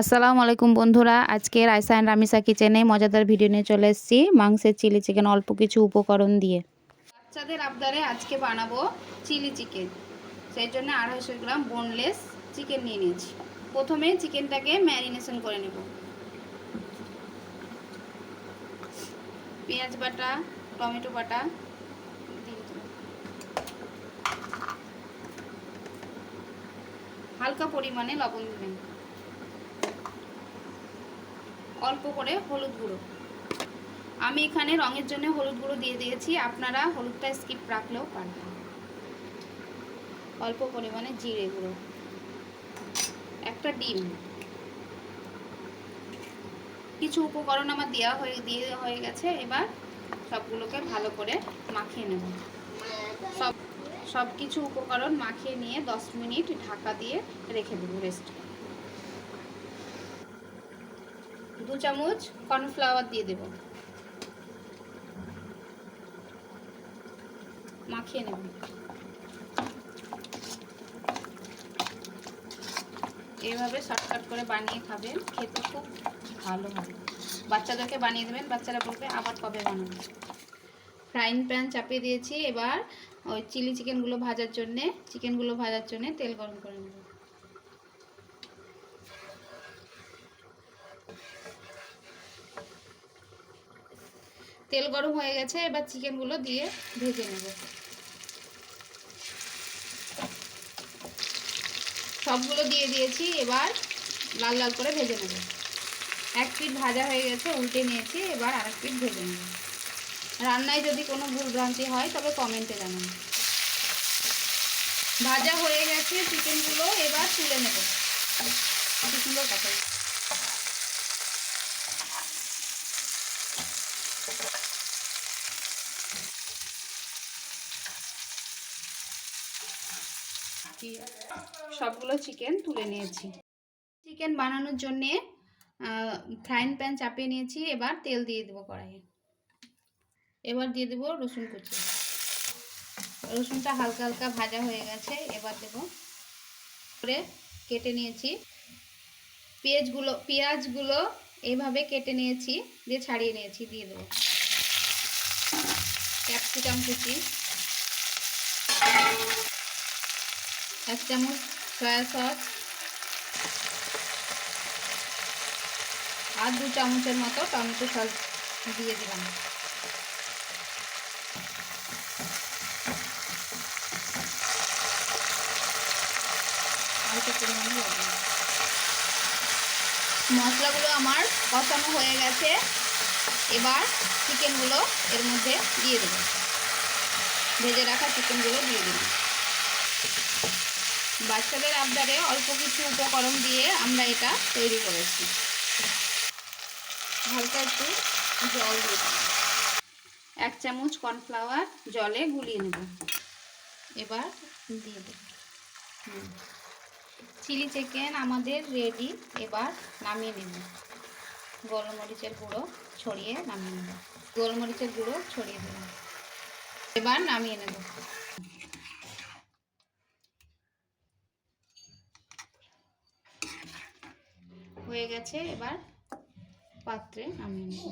আসসালামু আলাইকুম বন্ধুরা, আজকে রাইসা অ্যান্ড রামিসা কিচেনে মজাদার ভিডিও নিয়ে চলে এসেছি, মাংসের চিলি চিকেন, অল্প কিছু উপকরণ দিয়ে। বাচ্চাদের আবদারে আজকে বানাবো চিলি চিকেন। সেই জন্য আড়াইশো গ্রাম বোনলেস চিকেন নিয়ে নিয়েছি। প্রথমে চিকেনটাকে ম্যারিনেশন করে নেব। পেঁয়াজ বাটা, টমেটো বাটা হালকা পরিমাণে লবণ দেবেন। অল্প করে হলুদ গুঁড়ো। আমি এখানে রঙের জন্য হলুদ গুঁড়ো দিয়ে দিয়েছি। আপনারা হলুদটা স্কিপ রাখলেও পারবেন। অল্প পরিমাণে জিরে গুঁড়ো। একটা ডিম। কিছু উপকরণ আমার দেওয়া হয়ে, দিয়ে হয়ে গেছে। এবার সবগুলোকে ভালো করে মাখিয়ে নেব। সব সব কিছু উপকরণ মাখিয়ে নিয়ে দশ মিনিট ঢাকা দিয়ে রেখে দেবো রেস্ট দু চামচ কর্নফ্লাওয়ার দিয়ে দেব। মাখিয়ে নেব। এইভাবে শর্টকাট করে বানিয়ে খাবেন, খেতে খুব ভালো হবে। বাচ্চাদেরকে বানিয়ে দেবেন, বাচ্চারা বলবে, আবার কবে বানাবো? ফ্রাইং প্যান চাপিয়ে দিয়েছি, এবার ওই চিলি চিকেনগুলো ভাজার জন্যে, চিকেনগুলো ভাজার জন্যে তেল গরম করে নেব। তেল গরম হয়ে গেছে, এবার চিকেনগুলো দিয়ে ভেজে নেব। সবগুলো দিয়ে দিয়েছি, এবার লাল লাল করে ভেজে নেব। এক পিঠ ভাজা হয়ে গেছে, উল্টে নিয়েছি, এবার আরেক পিঠ ভেজে নেব। রান্নায় যদি কোনো ভুল হয়, তবে কমেন্টে জানান। ভাজা হয়ে গেছে চিকেনগুলো, এবার তুলে নেব। কি সুন্দর কথা। সবগুলো চিকেন তুলে নিয়েছি। চিকেন বানানোর জন্যে ফ্রাইং প্যান চাপিয়ে নিয়েছি, এবার তেল দিয়ে দেবো কড়াইয়ে। এবার দিয়ে দেবো রসুন কুচি। রসুনটা হালকা হালকা ভাজা হয়ে গেছে, এবার দেবো করে কেটে নিয়েছি। পেঁয়াজগুলো পেঁয়াজগুলো এইভাবে কেটে নিয়েছি, দিয়ে ছাড়িয়ে নিয়েছি, দিয়ে দেবো। ক্যাপসিকাম কুচি। এক চামচ সয়া সস আর দু চামচের মতো টমেটো সস দিয়ে দিলাম। মশলাগুলো আমার কষানো হয়ে গেছে। এবার চিকেনগুলো এর মধ্যে দিয়ে দেবো। ভেজে রাখা চিকেনগুলো দিয়ে দেবো বাচ্চাদের আবদারে অল্প কিছু উপকরণ দিয়ে আমরা এটা তৈরি করেছি। হালকা একটু জল দিয়ে এক চামচ কর্নফ্লাওয়ার জলে গুলিয়ে নেব। এবার দিয়ে দেব। চিলি চিকেন আমাদের রেডি এবার নামিয়ে নেব। গোলমরিচের গুঁড়ো ছড়িয়ে নামিয়ে নেব। গোলমরিচের গুঁড়ো ছড়িয়ে দেব। এবার নামিয়ে নেব। হয়ে গেছে এবার পাত্রে নামিয়ে নেব।